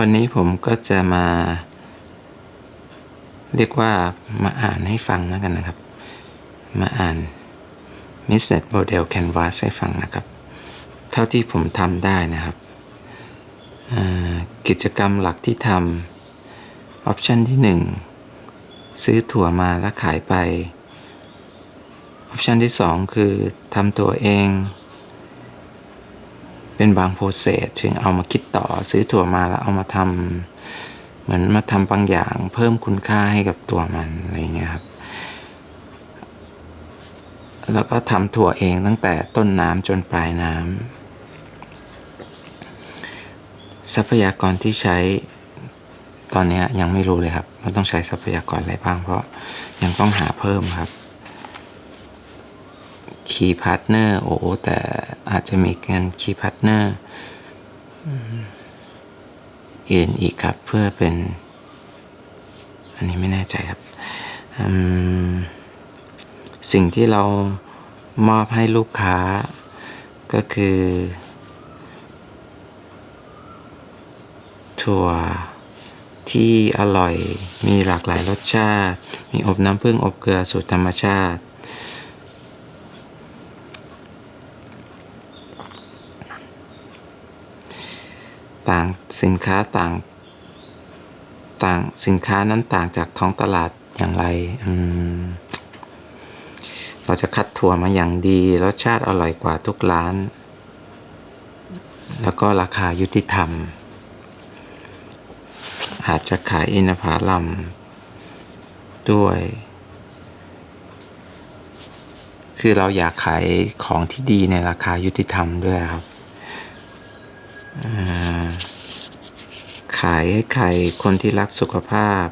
วันนี้ผมก็จะมา เรียกว่ามาอ่านให้ฟังแล้วกันนะครับ มาอ่าน m i s s e t Model Canvas ให้ฟังนะครับ เท่าที่ผมทำได้นะครับกิจกรรมหลักที่ทำออปชันที่ 1 ซื้อถั่วมาแล้วขายไปออปชันที่ 2 คือทำตัวเอง เป็นบางโปรเซสถึงเอามาคิดต่อซื้อถั่วมาแล้วเอามาทำเหมือนมาทำบางอย่างเพิ่มคุณค่าให้กับตัวมันอะไรเงี้ยครับ แล้วก็ทำถั่วเองตั้งแต่ต้นน้ำจนปลายน้ำทรัพยากรที่ใช้ตอนนี้ยังไม่รู้เลยครับว่าต้องใช้ทรัพยากรอะไรบ้างเพราะยังต้องหาเพิ่มครับ คีย์พาร์ทเนอร์โอ้แต่อาจจะมีการคีย์พาร์ทเนอร์อื่นอีกครับเพื่อเป็น อันนี้ไม่แน่ใจครับ สิ่งที่เรามอบให้ลูกค้าก็คือ ถั่วที่อร่อยมีหลากหลายรสชาติ มีอบน้ำผึ้งอบเกลือสูตรธรรมชาติ ต่างสินค้าต่าง ต่างสินค้านั้นต่างจากท้องตลาดอย่างไรอืมเราจะคัดถั่วมาอย่างดีรสชาติอร่อยกว่าทุกร้าน แล้วก็ราคายุติธรรม อาจจะขายอินทผลัมด้วย คือเราอยากขายของที่ดีในราคายุติธรรมด้วยครับ ขายให้ใครคนที่รักสุขภาพ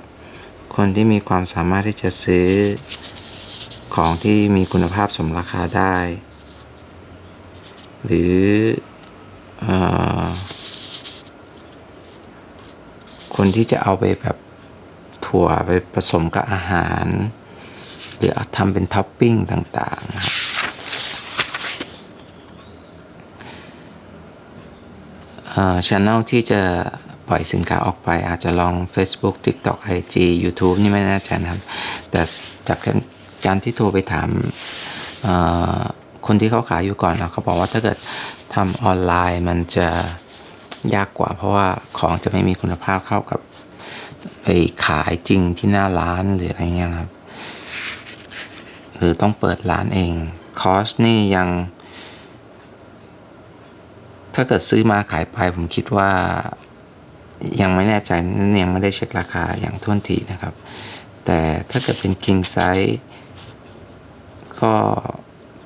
คนที่มีความสามารถที่จะซื้อ ของที่มีคุณภาพสมราคาได้ หรืออคนที่จะเอาไปแบบถั่วไปผสมกับอาหาร หรืออทำเป็นท็อปปิ้งต่างๆนะครับ ช anel ที่จะปล่อยสินค้าออกไป อาจจะลอง Facebook TikTok IG YouTube นี่ไม่แน่ใจนะครับ แต่จากการที่โทรไปถามคนที่เขาขายอยู่ก่อนเขาบอกว่าถ้าเกิดทำออนไลน์มันจะยากกว่า เพราะว่าของจะไม่มีคุณภาพเข้ากับไปขายจริงที่หน้าร้านหรืออะไรเงี้ยครับ หรือต้องเปิดร้านเอง คอสนี่ยัง ถ้าเกิดซื้อมาขายไปผมคิดว่ายังไม่แน่ใจนั่นยังไม่ได้เช็คราคาอย่างท่วนทีนะครับ แต่ถ้าเกิดเป็น king size ก็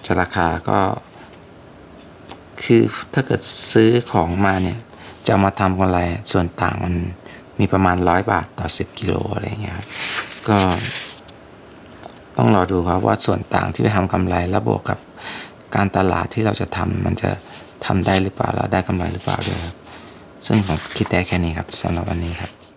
จะราคาก็ คือถ้าเกิดซื้อของมาเนี่ย จะมาทำกำไรส่วนต่างมันมีประมาณร้อยบาทต่อ 10 กิโลอะไรเงี้ยครับก็ต้องรอดูครับว่าส่วนต่างที่ไปทำกำไรแล้วบวกกับการตลาดที่เราจะทำมันจะ ทำได้หรือเปล่าแล้วได้กำไรหรือเปล่าด้วยครับ ซึ่งผมคิดได้แค่นี้ครับสำหรับวันนี้ครับ